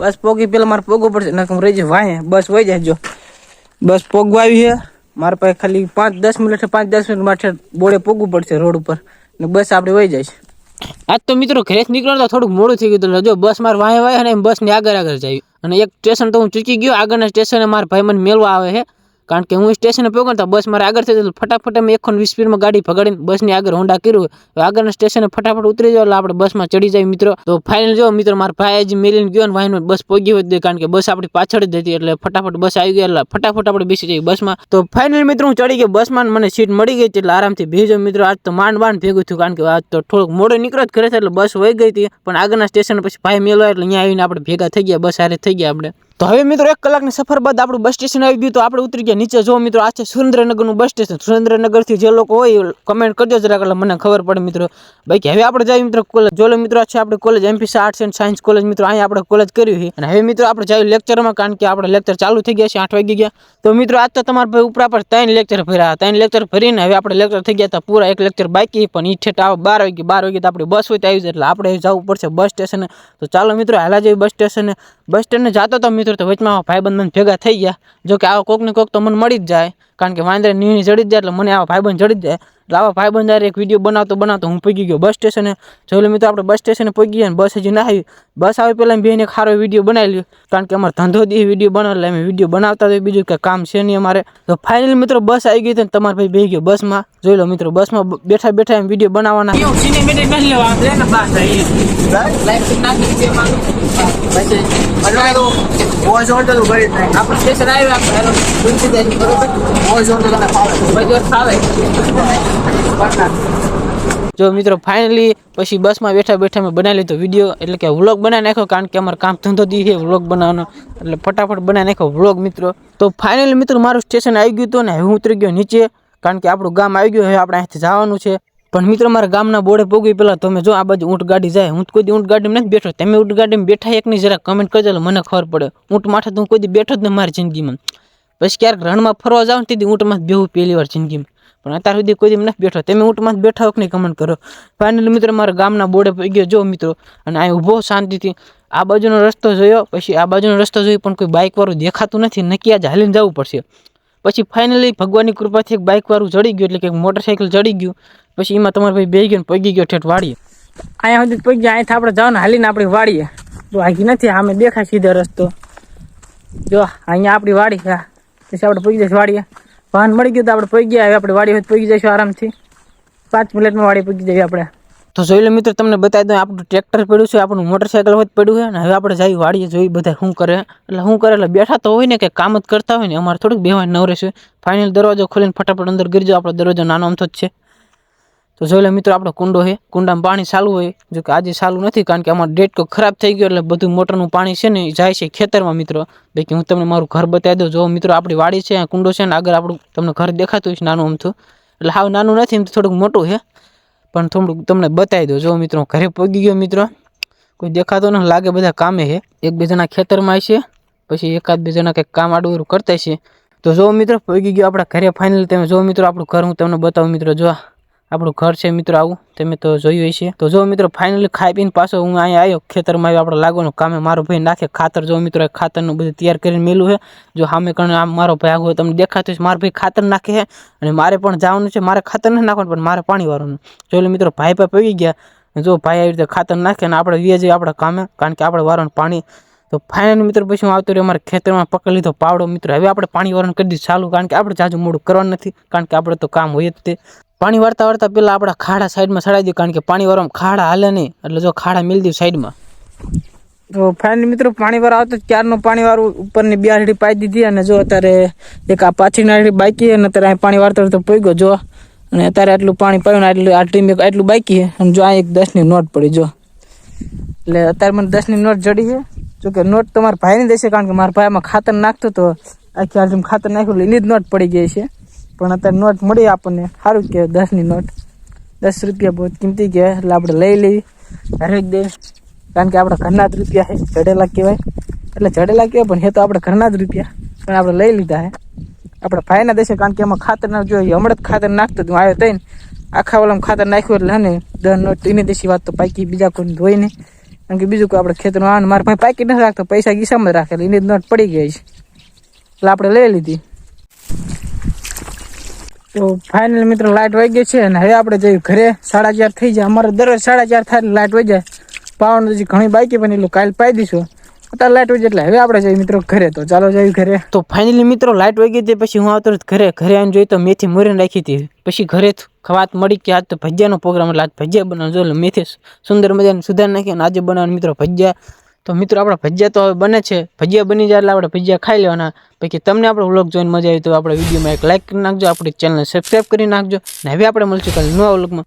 બસ પોગી પેલા મારે પોગવું પડશે નકર રહી જાય વાય બસ વહી જાય જો બસ પોગવા આવી છે મારા પાસે ખાલી પાંચ દસ મિનિટ પાંચ દસ મિનિટ માટે બોડે પોગવું પડશે રોડ ઉપર ને બસ આપણે વહી જાય છે આજ તો મિત્રો ઘરેથી નીકળતા થોડુંક મોડું થઈ ગયું જો બસ મારે વાંહે વાય અને બસની આગળ આગળ જાય. અને એક સ્ટેશન તો હું ચૂકી ગયો. આગળના સ્ટેશને મારા ભાઈ મને મેળવા આવે છે. કારણ કે હું સ્ટેશને પહોંચ્યો તો બસ મારે આગળ થઈ જતું ફટાફટ અમે એકસો વીસ સ્પીડમાં ગાડી ભગાડીને બસની આગળ હોન્ડા કર્યું. આગળના સ્ટેશને ફટાફટ ઉતરી જાવ એટલે આપણે બસમાં ચડી જાય મિત્રો. તો ફાઇનલ જો મિત્રો, મારા ભાઈ જ મેલીને ગયો ને વાહીનો બસ પહોંચી હોય કારણ કે બસ આપણી પાછળ જ હતી એટલે ફટાફટ બસ આવી ગઈ એટલે ફટાફટ આપણે બેસી જઈએ બસમાં. તો ફાઇનલ મિત્રો, હું ચડી ગયો બસમાં મને સીટ મળી ગઈ એટલે આરામથી ભેજો મિત્રો, આજ તો માંડ માંડ ભેગું થયું કારણ કે આજ તો થોડુંક મોડો નીકળ્યો જ ઘરે એટલે બસ વહી ગઈ હતી. પણ આગળના સ્ટેશન પછી ભાઈ મેળવા એટલે અહીંયા આવીને આપણે ભેગા થઈ ગયા. બસ હારે થઈ ગયા આપણે. તો હવે મિત્રો એક કલાકની સફર બાદ આપણું બસ સ્ટેશન આવી ગયું. તો આપણે ઉતરી ગયા નીચે. જો મિત્રો આ છે સુરેન્દ્રનગરનું બસ સ્ટેશન સુરેન્દ્રનગરથી જે લોકો હોય એ કમેન્ટ કરજો જરાક, એટલે મને ખબર પડે મિત્રો. બાકી હવે આપણે જઈએ મિત્રો કોલેજ જોલો મિત્રો છે આપણે college MPC arts and science college મિત્રો. અહીંયા આપણે કોલેજ કર્યું છે. અને હવે મિત્રો આપણે જઈએ લેક્ચરમાં કારણ કે આપણે લેક્ચર ચાલુ થઈ ગયા છે, આઠ વાગી ગયા. તો મિત્રો આજ તો તમારા ભાઈ ઉપર આપણે ત્રણ લેક્ચર ભર્યા ત્રણ લેક્ચર ભરીને હવે આપણે લેક્ચર થઈ ગયા હતા. પૂરા એક લેક્ચર બાકી પણ ઈ ઠેઠ આવે બાર વાગે. બાર વાગે તો આપણી બસ હોય તો આવી જાય. એટલે આપણે જવું પડશે બસ સ્ટેશને તો ચાલો મિત્રો, હાલા જઈએ બસ સ્ટેશને બસ સ્ટેન્ડને જતો તો મિત્રો, તો વચમાં ભાઈબંધ મને ભેગા થઈ ગયા. જો કે આવા કોક ને કોક તો મને મળી જ જાય. કારણ કે વાંદરે નીની ચડી જાય, એટલે મને આવા ભાઈબંધ ચડી જાય. એટલે આવા ભાઈબંધ જ્યારે એક વીડિયો બનાવતો બનાવતો હું પહોંચી ગયો બસ સ્ટેશને. લો મિત્રો, આપણે બસ સ્ટેશને પહોંચી ગયા બસ હજી ના આવી બસ આવે પહેલાં બેને સારો વીડિયો બનાવી લ્યો. કારણ કે અમારે ધંધો દી વીડિયો બનાવે, એટલે અમે વીડિયો બનાવતા હોય. બીજું કંઈ કામ છે નહીં અમારે. તો ફાઇનલ મિત્રો, બસ આવી ગઈ હતી તમારા ભાઈ બેસી ગયો બસમાં. જોઈ લો મિત્રો, બસમાં બેઠા બેઠા એમ વીડિયો બનાવવાના. જો મિત્રો ફાઇનલી પછી બસમાં બેઠા બેઠા મેં બનાવી લીધો વીડિયો એટલે કે વ્લોગ બનાવી નાખ્યો, કારણ કે અમારે કામ ધંધો દી છે વ્લોગ બનાવવાનો. એટલે ફટાફટ બનાવી નાખ્યો વ્લોગ મિત્રો. તો ફાઇનલી મિત્રો, મારું સ્ટેશન આવી ગયું હતું ને હું ઉતરી ગયો નીચે. કારણ કે આપણું ગામ આવી ગયું, હવે આપણે અહીંથી જવાનું છે. પણ મિત્રો, મારા ગામના બોર્ડે પોગી પેલા તમે જો આ બાજુ ઊંટ ગાડી જાય. હું કોઈ ઊંટ ગાડીમાં નથી બેઠો. તમે ઊંટ ગાડીમાં બેઠા એક નહીં જરા કમેન્ટ કરજો મને ખબર પડે. ઊંટ માથે તો હું કોઈ બેઠો જ નહીં મારી જિંદગીમાં. પછી ક્યારેક રણમાં ફરવા જાઉં તેથી ઊંટમાં બેહું પહેલી વાર જિંદગીમાં. પણ અત્યાર સુધી કોઈ નથી બેઠો. તમે ઊંટમાં બેઠા નહીં કમેન્ટ કરો. ફાઇનલી મિત્રો, મારા ગામના બોર્ડે પડી ગયો. જો મિત્રો, અને અહીં ઊભો શાંતિથી આ બાજુનો રસ્તો જોયો. પછી આ બાજુનો રસ્તો જોયો પણ કોઈ બાઇકવાળું દેખાતું નથી. નક્કી આજે હાલીને જવું પડશે. પછી ફાઇનલી ભગવાનની કૃપાથી એક બાઇકવાળું ચડી ગયું, એટલે કે મોટરસાઇકલ ચડી ગયું. પછી એમાં તમારો ભાઈ બેસી ગયો ને પગી ગયો ઠેઠ વાળીએ અહીંયા સુધી પગી ગયા અહીંથી આપણે જવાનું હાલીને આપણી વાડીએ. તો આગી નથી આમે દેખાય સીધો રસ્તો. જો અહીંયા આપણી વાડી હા પછી આપણે પગી જઈશું વાડીએ. વાહન મળી ગયું તો આપણે પગી ગયા હવે આપણે વાડી હોય પગી જઈશું આરામથી. પાંચ મિનિટમાં વાડી પગી જઈએ આપણે. તો જોઈ લો મિત્રો તમને બતાવી દઉં આપણું ટ્રેક્ટર પડ્યું છે આપણું મોટરસાઇકલ હોય પડ્યું છે અને હવે આપણે જઈ વાડીએ જોઈ બધા શું કરે. એટલે શું કરે એટલે બેઠા તો હોય ને કે કામ જ કરતા હોય ને અમારે થોડુંક બેવાય નવરે છે. ફાઇનલ દરવાજો ખોલીને ફટાફટ અંદર ગીરી જાઓ આપણો દરવાજો નાનો અમથો જ છે. તો જોઈ લો મિત્રો, આપણો કુંડો છે. કુંડામાં પાણી ચાલુ હોય. જો કે આજે ચાલુ નથી, કારણ કે અમારો ડેટકો ખરાબ થઈ ગયો, એટલે બધું મોટરનું પાણી છે ને જાય છે ખેતરમાં મિત્રો. બાકી હું તમને મારું ઘર બતાવી દઉં. જો મિત્રો, આપણી વાડી છે કુંડો છે ને આગળ આપણું તમને ઘર દેખાતું હોય છે નાનું અમથું એટલે હાવ નાનું નથી એમ થોડુંક મોટું છે. પણ થોડુંક તમને બતાવી દઉં. જો મિત્રો ઘરે પગી ગયો મિત્રો. કોઈ દેખાતો ન લાગે બધા કામે છે. એક બે જણા ખેતરમાં છે, પછી એકાદ બે જણા કંઈક કામ આડું કરતા છે. તો જો મિત્રો, પગી ગયો આપણા ઘરે, ફાઇનલ તમે જો મિત્રો, આપણું ઘર હું તમને બતાવું મિત્રો, જો આપણું ઘર છે મિત્રો આવું, તમે તો જોયું હશે. તો જો મિત્રો ફાઇનલી ખાઈ પીને પાછો હું અહીંયા આવ્યો, ખેતરમાં આવ્યો, આપણે લાગવાનું કામે મારો ભાઈ નાખે ખાતર. જો મિત્રો ખાતરનું બધું તૈયાર કરીને મેલું છે જો સામે કરીને આમ મારો ભાઈ આગળ તમને દેખાતું છે મારો ભાઈ ખાતર નાખે છે અને મારે પણ જવાનું છે, મારે ખાતર નથી નાખવાનું, પણ મારે પાણી વાળવાનું લો મિત્રો, ભાઈ પાસે પડી ગયા. જો ભાઈ આવી રીતે ખાતર નાખે અને આપણે વીએ જઈએ આપણા કામે, કારણ કે આપણે વારવાનું પાણી. તો ફાઇનલ મિત્રો, પછી હું આવતો રહ્યો, અમારે ખેતરમાં પકડી લીધો પાવડો. મિત્રો, હવે આપણે પાણી વાળવાનું કરી દીધું ચાલુ, કારણ કે આપણે જાજુ મોડું કરવાનું નથી, કારણ કે આપણે તો કામ હોય જ તે. પાણી વાળતા વાળતા પહેલાં આપણા ખાડા સાઈડમાં ચડાવી દઈએ કારણ કે પાણી વાળવામાં ખાડા હાલે નહીં. એટલે જો ખાડા મિલ દઉં સાઈડમાં. તો ફાઇનલ મિત્રો, પાણી વાળો આવતો ક્યારનો પાણી વાળું ઉપરની બે આરડી પાઈ દીધી અને જો અત્યારે એક આ પાછી નાડી બાકી અને અત્યારે અહીં પાણી વાળતો તો પડી જો. અને અત્યારે આટલું પાણી પાયું આટલું આરડી આટલું બાકી અને જો આ એક દસની નોટ પડી, જો. એટલે અત્યારે મને દસની નોટ જડી છે. જો કે નોટ તો મારા ભાઈને દેશે, કારણ કે મારા ભાઈમાં ખાતર નાખતો તો આખી આરડીમાં ખાતર નાખ્યું એની જ નોટ પડી ગઈ છે. પણ અત્યારે નોટ મળી આપણને. સારું કે દસની નોટ. દસ રૂપિયા બહુ કિંમતી કહેવાય એટલે આપણે લઈ લેવી હરેક દે. કારણ કે આપણા ઘરના જ રૂપિયા છે, જડેલા કહેવાય. એટલે જડેલા કહેવાય, પણ એ તો આપણે ઘરના જ રૂપિયા. પણ આપણે લઈ લીધા છે. આપણે ભાઈના દેશે કારણ કે એમાં ખાતર ના જોઈએ. હમણાં જ ખાતર નાખતો હતું, આવ્યો થઈને આખા ઓલામાં ખાતર નાખ્યું એટલે ને દસ નોટ એની દેશી વાત તો પાકી, બીજા કોઈ ધોઈ નહીં. કારણ કે બીજું કોઈ આપણે ખેતરમાં આવે મારા પાસે પાકી નથી રાખતો, પૈસા ગીસામાં રાખેલા એની જ નોટ પડી ગઈ છે. એટલે આપણે લઈ લીધી. તો ફાઇનલ મિત્રો લાઇટ વાગી ગઈ છે અને હવે આપણે જઈએ ઘરે. સાડા ચાર થઈ જાય. અમારે દરરોજ સાડા ચાર થાય લાઇટ વહી જાય પાવાનું હજી ઘણી બાકી પણ એટલું કાલ પાઈ દઈશું. અત્યારે લાઇટ વહી એટલે હવે આપણે જઈએ મિત્રો ઘરે. તો ચાલો જઈએ ઘરે. તો ફાઇનલી મિત્રો લાઇટ વહી ગઈ હતી, પછી હું આવતો ઘરે. ઘરે આવીને જોઈ તો મેથી મોરીને રાખી હતી. પછી ઘરે વાત મળી કે આજ તો ભજીયાનો પ્રોગ્રામ એટલે આજ ભજીયા બનાવજો એટલે મેથી સુંદર મજાને સુધાર નાખી અને આજે બનાવવાનું મિત્રો ભજીયા. તો મિત્રો આપણા ભજીયા તો હવે બને છે. ભજીયા બની જાય એટલે આપણે ભજીયા ખાઈ લેવાના. પછી તમને આપણો વ્લોગ જોઈને મજા આવી તો આપણે વિડીયોમાં એક લાઇક કરી નાખજો, આપણી ચેનલને સબસ્ક્રાઈબ કરી નાખજો. ને હવે આપણે મળશું કાલે નવા વ્લોગમાં.